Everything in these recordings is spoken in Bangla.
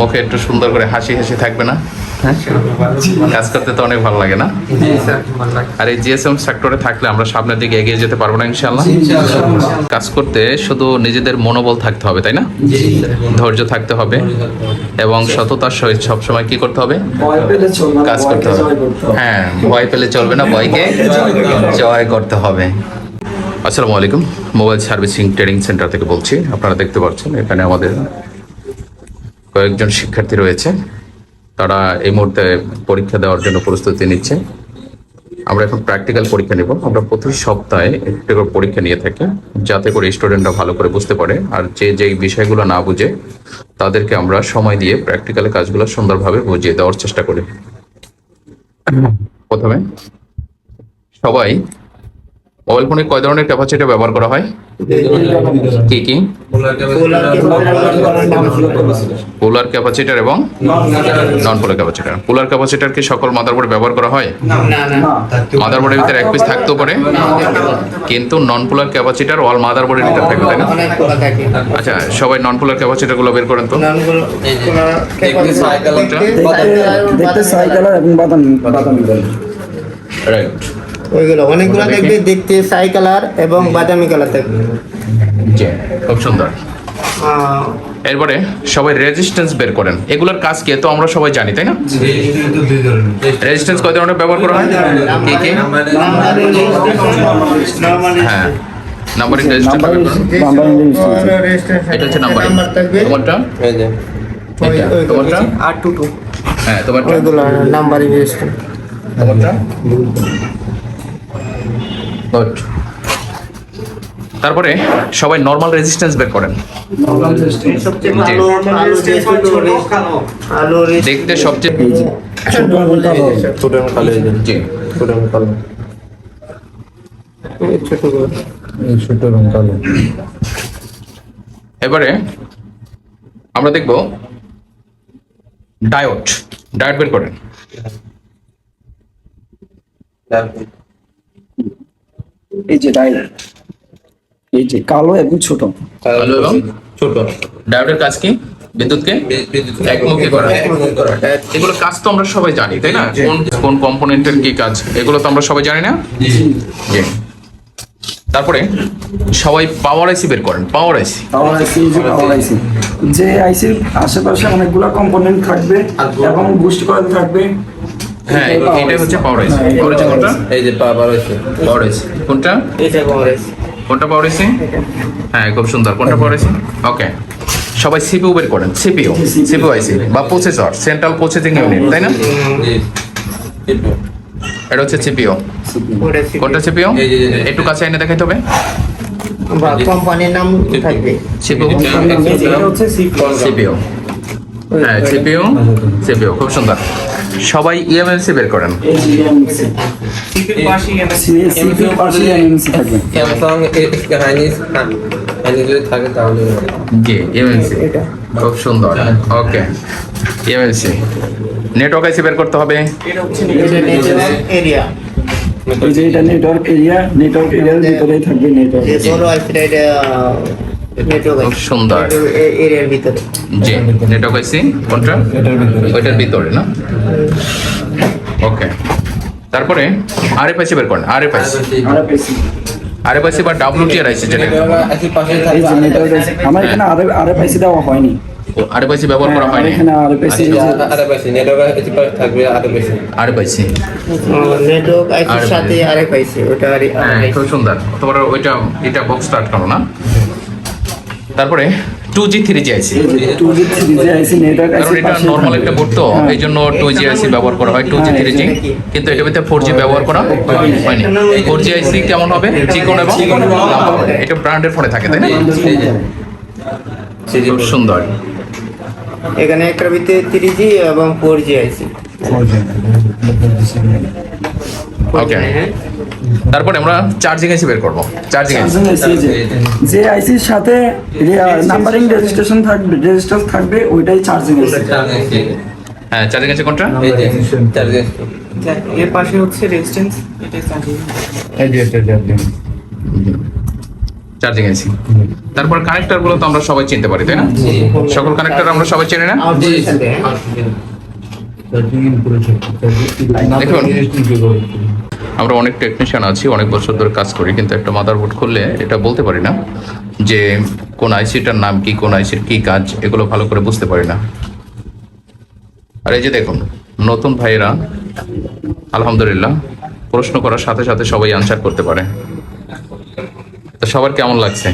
মুখে একটু সুন্দর করে হাসি হাসি থাকবে না? হ্যাঁ? কাজ করতে তো অনেক ভালো লাগে না? আর এই জিএসএম সেক্টরে থাকলে আমরা সামনের দিকে এগিয়ে যেতে পারব না ইনশাল্লাহ কাজ করতে শুধু নিজেদের মনোবল থাকতে হবে তাই না? ধৈর্য থাকতে হবে। এবং সততার সহিত সবসময় কি করতে হবে? কাজ করতে হবে। করতে হবে। হ্যাঁ ভয় পেলে চলবে না ভয়কে জয় করতে হবে। আসসালামু আলাইকুম। মোবাইল সার্ভিসিং ট্রেনিং সেন্টার থেকে বলছি। আপনারা দেখতে পাচ্ছেন এখানে আমাদের কয়েকজন শিক্ষার্থী রয়েছে। তারা এই মুহূর্তে পরীক্ষা দেওয়ার জন্য প্রস্তুতি নিচ্ছে। আমরা এখন প্র্যাকটিক্যাল পরীক্ষা নেব। আমরা প্রতি সপ্তাহে একটি করে পরীক্ষা নিয়ে থাকি, যাতে করে স্টুডেন্টরা ভালো করে বুঝতে পারে। আর যে যেই বিষয়গুলো না বুঝে, তাদেরকে আমরা সময় দিয়ে প্র্যাকটিক্যালে কাজগুলো সুন্দরভাবে বুঝিয়ে দেওয়ার চেষ্টা করি। প্রথমে, সবাই মোবাইল ফোনে কয় ধরনের ক্যাপাসিটি ব্যবহার করা হয়? কি কি? পোলার ক্যাপাসিটার এবং নন পোলার ক্যাপাসিটার পোলার ক্যাপাসিটার কি সকল মাদারবোর্ডে ব্যবহার করা হয়? মাদারবোর্ডের ভিতরে এক পিস থাকতেও পারে কিন্তু নন পোলার ক্যাপাসিটার অল মাদারবোর্ডের ভিতরে থাকবে তাই না? থাকে আচ্ছা সবাই নন পোলার ক্যাপাসিটারগুলো বের করেন তো। দেখতে দেখতে এবং বাদামি বাদামি রাইট ওইগুলো অনেকগুলো দেখবে দেখতে সাই কালার এবং বাদামি কালার থাকবে জি খুব সুন্দর। এরপরে সবাই রেজিস্ট্যান্স বের করেন। এগুলোর কাজ কি? তো আমরা সবাই জানি তাই না? রেজিস্ট্যান্স কয় ধরনের ব্যবহার করা হয়? কি কি? হ্যাঁ। নাম্বারিং রেজিস্ট্যান্স এটা হচ্ছে নাম্বারিং তোমারটা? ওই- তোমারটা? আর টু টু হ্যাঁ তোমারটা? ওইগুলো নাম্বারিং রেজিস্টার তোমারটা? গুড তারপরে সবাই নর্মাল রেজিস্ট্যান্স বের করেন। দেখতে সবচেয়ে এবারে আমরা দেখব ডায়োড ডায়োড বের করেন। এই যে এই যে কালো এবং ছোট। কালো এবং ছোট। ডায়োডের কাজ কি? বিদ্যুৎকে? একমুখী করা। এগুলো কাজ তো আমরা সবাই জানি তাই না? কোন কোন কম্পোনেন্টের কি কাজ? এগুলো তো আমরা সবাই জানি না? তারপরে সবাই পাওয়ার আইসি বের করেন পাওয়ার আইসি। পাওয়ার আইসি যে পাওয়ার আইসি। যে আইসির আশেপাশে অনেকগুলো কম্পোনেন্ট থাকবে এবং বুস্ট কয়েল থাকবে। হ্যাঁ হচ্ছে পাওয়ার আইসি হ্যাঁ, কোনটা এই যে পাওয়ার পাওয়ার কোনটা এটা কোনটা পাওয়ার হ্যাঁ খুব সুন্দর কোনটা পাওয়ার ওকে সবাই সিপিইউ বের করেন সিপিইউ সিপিইউ আইসি বা প্রসেসর সেন্ট্রাল প্রসেসিং ইউনিট তাই না। এটা হচ্ছে সিপিইউ কোনটা সিপিইউ। একটু কাছে এনে দেখাইতে হবে কোম্পানির নাম থাকবে সিপিইউ হচ্ছে সিপিইউ হ্যাঁ সিপিইউ সিপিইউ খুব সুন্দর সবাই E ইএমএলসি বের করেন। জি ইএমএলসি খুব সুন্দর। ওকে। ইএমএলসি নেটওয়ার্ক আইসি বের করতে হবে এরিয়া এটা নেটওয়ার্ক এরিয়া নেটওয়ার্ক এরিয়ার ভিতরেই থাকবে নেটওয়ার্ক খুব সুন্দর এরিয়ার ভিতরে জি নেটওয়ার্ক আইসি কোনটা ওইটার ভিতরে না? ওকে তারপরে আরএফআইসি বের করেন আরএফআইসি আর পেছি আরএফআইসি বা ডাব্লিউটিআর আইসি যেটা একই পাশে এই থাকে যে নেটওয়ার্ক আমার এখানে আর আর পাইসি দেওয়া হয়নি আরএফআইসি ব্যবহার করা আমার হয়নি এখানে আর পাইসি আরে বেশি নেটওয়ার্ক একই পাশে থাকবে আরে বেশি আরএফআইসি নেটওয়ার্ক আইসির আর- সাথে আইসি ওটা আর হ্যাঁ খুব সুন্দর তোমার ওইটা এটা বক্স স্টার্ট করো না তারপরে two G three G IC two G three G IC network কারণ এটা নর্মাল একটা বোর্ড তো এই জন্য টু জি আইসি ব্যবহার করা হয় টু জি থ্রি জি কিন্তু এটার ভিতরে ফোর জি ব্যবহার করা হয়নি ফোর জি আইসি কেমন হবে? চিকন এবং এটা ব্র্যান্ডের ফোনে থাকে তাই না? খুব সুন্দর। এখানে একটার ভিতরে থ্রি জি এবং ফোর জি আইসি ওকে তারপরে আমরা চার্জিং আইসি বের করব। চার্জিং আইসি যে যে আইসির সাথে নাম্বারিং রেজিস্ট্রেশন থাকবে। রেজিস্টার থাকবে ওইটাই চার্জিং আইসি হ্যাঁ চার্জিং আইসি কোনটা? এই যে। চার্জিং এর পাশে হচ্ছে রেজিস্ট্যান্স এটা চার্জিং চার্জিং আইসি তারপর কানেক্টরগুলো তো আমরা সবাই চিনতে পারি তাই না? সকল কানেক্টর আমরা সবাই চিনি না? দেখুন। আমরা অনেক টেকনিশিয়ান আছি অনেক বছর ধরে কাজ করি কিন্তু একটা মাদারবোর্ড খুললে এটা বলতে পারি না যে কোন আইসিটার নাম কি কোন আইসির কি কাজ এগুলো ভালো করে বুঝতে পারি না। আর এই যে দেখুন নতুন ভাইয়েরা আলহামদুলিল্লাহ প্রশ্ন করার সাথে সাথে সবাই আনসার করতে পারে। তো সবার কেমন লাগছে?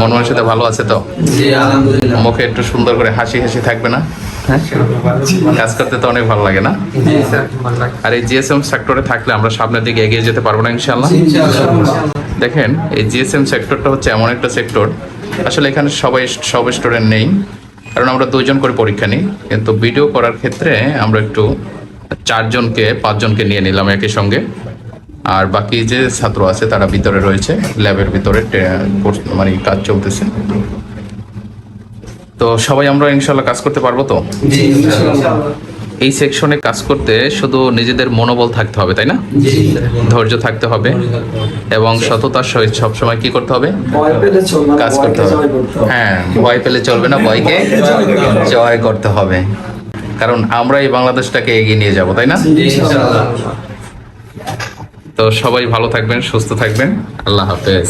মন মানসিকতা ভালো আছে তো? মুখে একটু সুন্দর করে হাসি হাসি থাকবে না? হ্যাঁ কাজ করতে তো অনেক ভালো লাগে না? স্যার আর এই জিএসএম সেক্টরে থাকলে আমরা সামনের দিকে এগিয়ে যেতে পারব না ইনশাল্লাহ দেখেন এই জিএসএম সেক্টরটা হচ্ছে এমন একটা সেক্টর আসলে এখানে সবাই সব স্টুডেন্ট নেই কারণ আমরা দুইজন করে পরীক্ষা নিই কিন্তু ভিডিও করার ক্ষেত্রে আমরা একটু চারজনকে পাঁচজনকে নিয়ে নিলাম একই সঙ্গে। আর বাকি যে ছাত্র আছে তারা ভিতরে রয়েছে ল্যাবের ভিতরে মানে কাজ চলতেছে। তো সবাই আমরা ইনশাল্লাহ কাজ করতে পারব তো? এই সেকশনে কাজ করতে শুধু নিজেদের মনোবল থাকতে হবে তাই না? ধৈর্য থাকতে হবে এবং সততার সহিত সবসময় কি করতে হবে? কাজ করতে হবে। জয় করতে হবে। হ্যাঁ ভয় পেলে চলবে না ভয়কে জয় করতে হবে। কারণ আমরা এই বাংলাদেশটাকে এগিয়ে নিয়ে যাব তাই না? তো সবাই ভালো থাকবেন সুস্থ থাকবেন। আল্লাহ হাফেজ।